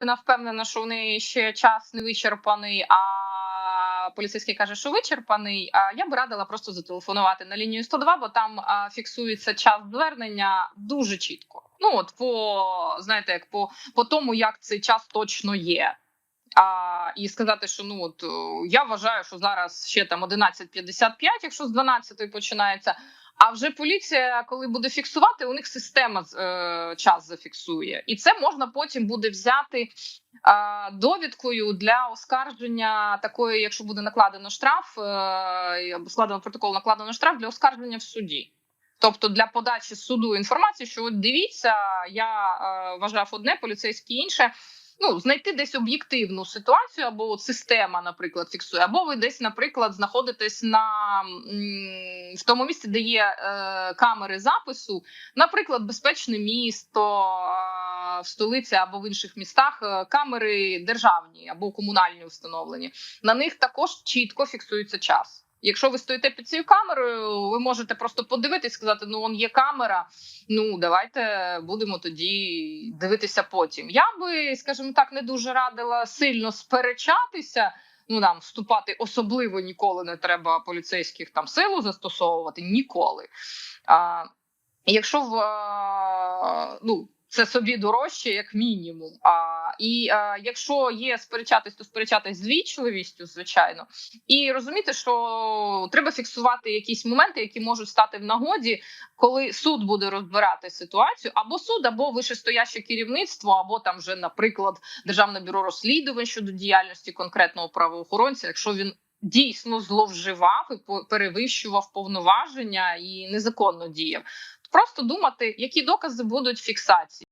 Вона впевнена, що у неї ще час не вичерпаний, а поліцейський каже, що вичерпаний. А я б радила просто зателефонувати на лінію 102, бо там фіксується час звернення дуже чітко. Ну от по знаєте, як по, по тому, як цей час точно є. А, і сказати, що ну от я вважаю, що зараз ще там 11.55, якщо з 12 починається. А вже поліція, коли буде фіксувати, у них система е, час зафіксує, і це можна потім буде взяти е, довідкою для оскарження такої, якщо буде накладено штраф, е, або складено протокол, накладено штраф для оскарження в суді. Тобто для подачі суду інформації, що от дивіться, я е, вважав одне, поліцейський інше. Ну, знайти десь об'єктивну ситуацію, або от система, наприклад, фіксує, або ви десь, наприклад, знаходитесь на в тому місці, де є е, камери запису, наприклад, безпечне місто в столиці або в інших містах, е, камери державні або комунальні встановлені. На них також чітко фіксується час. Якщо ви стоїте під цією камерою, ви можете просто подивитись, сказати: ну он є камера. Ну давайте будемо тоді дивитися потім. Я би, скажімо так, не дуже радила сильно сперечатися. Ну нам вступати особливо ніколи не треба поліцейських там силу застосовувати ніколи. А, якщо в ну. Це собі дорожче, як мінімум. А і а, якщо є сперечатись, то сперечатись з вічливістю, звичайно, і розуміти, що треба фіксувати якісь моменти, які можуть стати в нагоді, коли суд буде розбирати ситуацію, або суд, або вищестояще керівництво, або там вже, наприклад, державне бюро розслідувань щодо діяльності конкретного правоохоронця, якщо він. Дійсно зловживав і перевищував повноваження і незаконно діяв. Просто думати, які докази будуть фіксації.